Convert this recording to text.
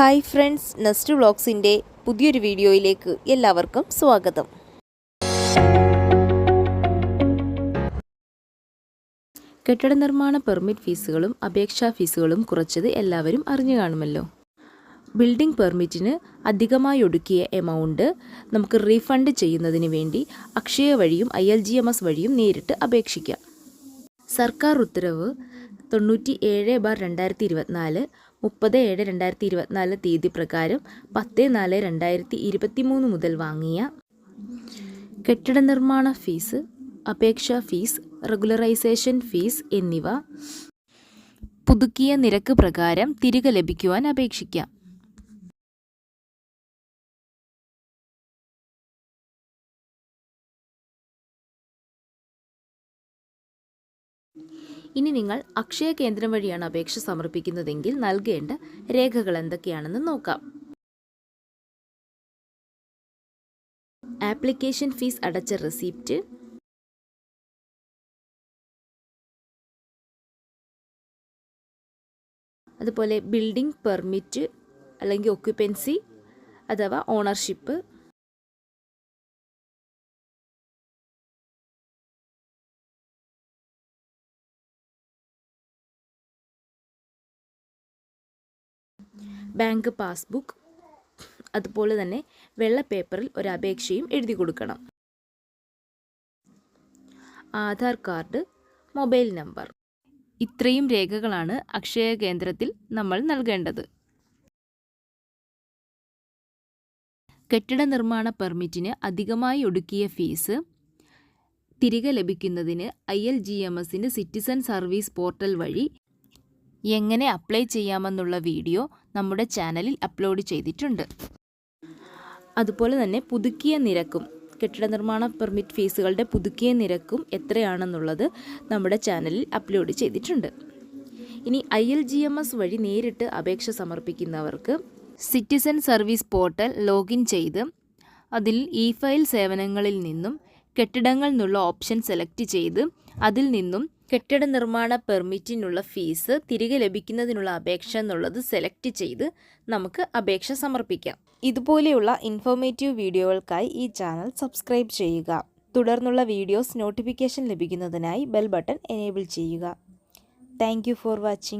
Hi friends nest വ്ളോഗ്സിന്റെ പുതിയൊരു വീഡിയോയിലേക്ക് എല്ലാവർക്കും സ്വാഗതം. കെട്ടിട നിർമ്മാണ പെർമിറ്റ് ഫീസുകളും അപേക്ഷാ ഫീസുകളും കുറച്ചത് എല്ലാവരും അറിഞ്ഞു കാണുമല്ലോ. ബിൽഡിംഗ് പെർമിറ്റിന് അധികമായി ഒടുക്കിയ എമൗണ്ട് നമുക്ക് റീഫണ്ട് ചെയ്യുന്നതിന് വേണ്ടി അക്ഷയ വഴിയും I L G M S വഴിയും നേരിട്ട് അപേക്ഷിക്കാം. സർക്കാർ ഉത്തരവ് തൊണ്ണൂറ്റി ഏഴ് ബാർ രണ്ടായിരത്തി ഇരുപത്തിനാല് മുപ്പത് ഏഴ് രണ്ടായിരത്തി ഇരുപത്തിനാല് തീയതി പ്രകാരം പത്ത് നാല് രണ്ടായിരത്തി ഇരുപത്തി മൂന്ന് മുതൽ വാങ്ങിയ കെട്ടിട നിർമ്മാണ ഫീസ് അപേക്ഷാ ഫീസ് റെഗുലറൈസേഷൻ ഫീസ് എന്നിവ പുതുക്കിയ നിരക്ക് പ്രകാരം തിരികെ ലഭിക്കുവാൻ അപേക്ഷിക്കാം. ഇനി നിങ്ങൾ അക്ഷയ കേന്ദ്രം വഴിയാണ് അപേക്ഷ സമർപ്പിക്കുന്നതെങ്കിൽ നൽകേണ്ട രേഖകൾ എന്തൊക്കെയാണെന്ന് നോക്കാം. ആപ്ലിക്കേഷൻ ഫീസ് അടച്ച റെസിപ്റ്റ്. അതുപോലെ ബിൽഡിംഗ് പെർമിറ്റ് അല്ലെങ്കിൽ ഒക്യുപ്പൻസി അഥവാ ഓണർഷിപ്പ് ബാങ്ക് പാസ്ബുക്ക് അതുപോലെ തന്നെ വെള്ള പേപ്പറിൽ ഒരു എഴുതി കൊടുക്കണം. Aadhaar card mobile number. ഇത്രയും രേഖകളാണ് അക്ഷയ കേന്ദ്രത്തിൽ നമ്മൾ നൽകേണ്ടത്. കെട്ടിട നിർമ്മാണ പെർമിറ്റിന് അധികമായി ഒടുക്കിയ ഫീസ് തിരികെ ലഭിക്കുന്നതിന് ഐ എൽ ജി എം എസിന്റെ സിറ്റിസൺ സർവീസ് പോർട്ടൽ വഴി എങ്ങനെ അപ്ലൈ ചെയ്യാമെന്നുള്ള വീഡിയോ നമ്മുടെ ചാനലിൽ അപ്ലോഡ് ചെയ്തിട്ടുണ്ട്. അതുപോലെ തന്നെ പുതുക്കിയ നിരക്കും കെട്ടിട നിർമ്മാണ പെർമിറ്റ് ഫീസുകളുടെ പുതുക്കിയ നിരക്കും എത്രയാണെന്നുള്ളത് നമ്മുടെ ചാനലിൽ അപ്ലോഡ് ചെയ്തിട്ടുണ്ട്. ഇനി I L G M S വഴി നേരിട്ട് അപേക്ഷ സമർപ്പിക്കുന്നവർക്ക് സിറ്റിസൺ സർവീസ് പോർട്ടൽ ലോഗിൻ ചെയ്ത് അതിൽ ഇ ഫയൽ സേവനങ്ങളിൽ നിന്നും കെട്ടിടങ്ങൾ എന്നുള്ള ഓപ്ഷൻ സെലക്ട് ചെയ്ത് അതിൽ നിന്നും കെട്ടിട നിർമ്മാണ പെർമിറ്റിനുള്ള ഫീസ് തിരികെ ലഭിക്കുന്നതിനുള്ള അപേക്ഷ എന്നുള്ളത് സെലക്ട് ചെയ്ത് നമുക്ക് അപേക്ഷ സമർപ്പിക്കാം. ഇതുപോലെയുള്ള ഇൻഫോർമേറ്റീവ് വീഡിയോകൾക്കായി ഈ ചാനൽ സബ്സ്ക്രൈബ് ചെയ്യുക. തുടർന്നുള്ള വീഡിയോസ് നോട്ടിഫിക്കേഷൻ ലഭിക്കുന്നതിനായി ബെൽ ബട്ടൺ എനേബിൾ ചെയ്യുക. Thank for watching